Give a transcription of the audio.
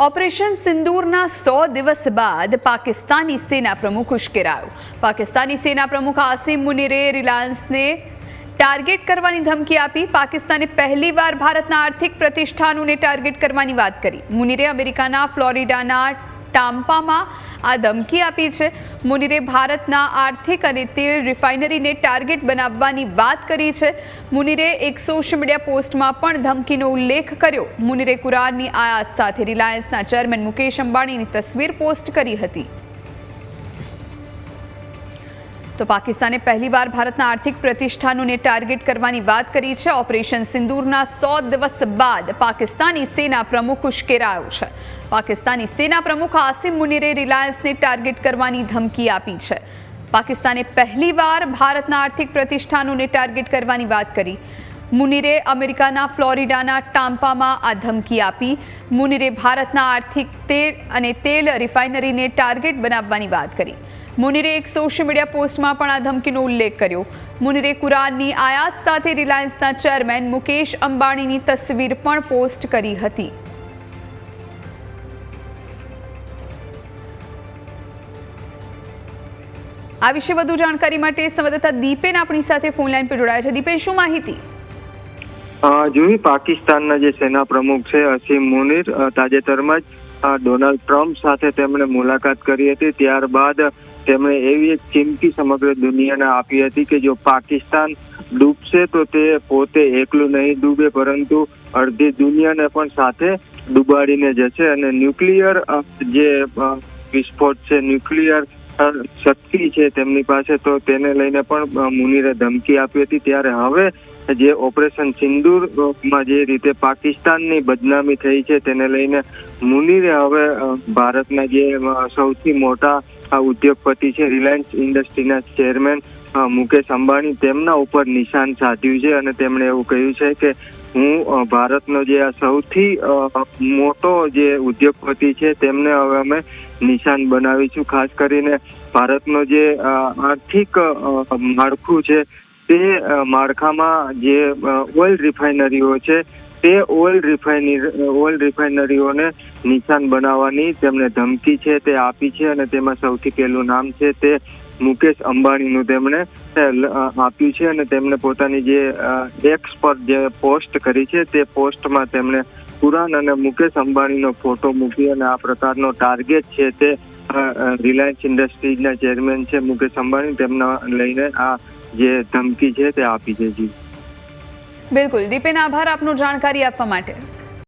Operation સિંદૂરના સો દિવસ બાદ પાકિસ્તાની સેના પ્રમુખ ઉશ્કેરાયો. પાકિસ્તાની સેના પ્રમુખ આસિમ મુનિરે રિલાયન્સને ટાર્ગેટ કરવાની ધમકી આપી. પાકિસ્તાને પહેલીવાર ભારતના આર્થિક પ્રતિષ્ઠાનોને ટાર્ગેટ કરવાની વાત કરી. મુનિરે અમેરિકાના ફ્લોરિડાના ટામ્પામાં આ ધમકી આપી છે. મુનીરે ભારતના આર્થિક અને તેલ રિફાઇનરીને ટાર્ગેટ બનાવવાની વાત કરી છે. મુનિરે એક સોશિયલ મીડિયા પોસ્ટમાં પણ ધમકીનો ઉલ્લેખ કર્યો. મુનિરે કુરાનની આયાત સાથે રિલાયન્સના ચેરમેન મુકેશ અંબાણીની તસવીર પોસ્ટ કરી હતી. તો પાકિસ્તાને પહેલીવાર ભારતના આર્થિક પ્રતિષ્ઠાનોને ટાર્ગેટ કરવાની વાત કરી છે. ઓપરેશન સિંદૂરના સો દિવસ બાદ પાકિસ્તાની સેના પ્રમુખ ઉશ્કેરાયો છે. પાકિસ્તાની સેના પ્રમુખ આસિમ મુનિરે રિલાયન્સને ટાર્ગેટ કરવાની ધમકી આપી છે. પાકિસ્તાને પહેલીવાર ભારતના આર્થિક પ્રતિષ્ઠાનોને ટાર્ગેટ કરવાની વાત કરી. મુનિરે અમેરિકાના ફ્લોરિડાના ટામ્પામાં આ ધમકી આપી. મુનિરે ભારતના આર્થિક તેલ અને તેલ રિફાઇનરીને ટાર્ગેટ બનાવવાની વાત કરી. મુનીરે એક સોશિયલ મીડિયા પોસ્ટમાં પણ આ ધમકીનો ઉલ્લેખ કર્યો. મુનિરે કુરાનની આયાત સાથે રિલાયન્સના ચેરમેન મુકેશ અંબાણીની તસવીર પણ પોસ્ટ કરી હતી. આ વિશે વધુ જાણકારી માટે સંવાદદાતા દીપેન આપણી સાથે ફોન લાઇન પર જોડાયા છે. દીપેન, શું માહિતી? જોયું પાકિસ્તાનના જે સેના પ્રમુખ છે, અસીમ મુનિર તાજેતરમાં જ ડોનાલ્ડ ટ્રમ્પ સાથે તેમણે મુલાકાત કરી હતી. ત્યારબાદ તેમણે એવી એક ચીમકી સમગ્ર દુનિયાને આપી હતી કે જો પાકિસ્તાન ડૂબશે તો તે પોતે એકલું નહીં ડૂબે, પરંતુ અડધી દુનિયાને પણ સાથે ડૂબાડીને જશે અને ન્યુક્લિયર જે વિસ્ફોટ છે, ન્યુક્લિયર શક્તિ છે તેમની પાસે, તો તેને લઈને પણ મુનિરે ધમકી આપી હતી. ત્યારે હવે જે ઓપરેશન સિંદૂરમાં જે રીતે પાકિસ્તાનની બદનામી થઈ છે, તેને લઈને મુનિરે હવે ભારતના જે સૌથી મોટા અ, ઉદ્યોગપતિ છે રિલાયન્સ ઇન્ડસ્ટ્રીના ચેરમેન મુકેશ અંબાણી. તેમના ઉપર નિશાન સાધ્યું છે અને તેમણે એવું કહ્યું છે કે હું ભારતનો જે આ સૌથી મોટો જે ઉદ્યોગપતિ છે તેમને હવે અમે નિશાન બનાવીશું. ખાસ કરીને ભારતનો જે આર્થિક માળખું છે તે માળખામાં જે ઓઇલ રિફાઇનરીઓ છે તે ઓઇલ રિફાઇનરી, ઓઇલ રિફાઇનરીઓને નિશાન બનાવવાની તેમણે ધમકી છે, તે આપી છે અને તેમાં સૌથી પહેલું નામ છે તે મુકેશ અંબાણીનું તેમણે આપ્યું છે અને તેમણે પોતાની જે એક્સ પર જે પોસ્ટ કરી છે તે પોસ્ટમાં તેમણે કુરાન અને મુકેશ અંબાણીનો ફોટો મૂકી અને આ પ્રકારનો ટાર્ગેટ છે તે રિલાયન્સ ઇન્ડસ્ટ્રીઝના ચેરમેન છે મુકેશ અંબાણી, તેમના લઈને આ જે ધમકી છે તે આપી છે, જી. બિલકુલ દીપેન આભાર આપનું જાણકારી આપવા માટે.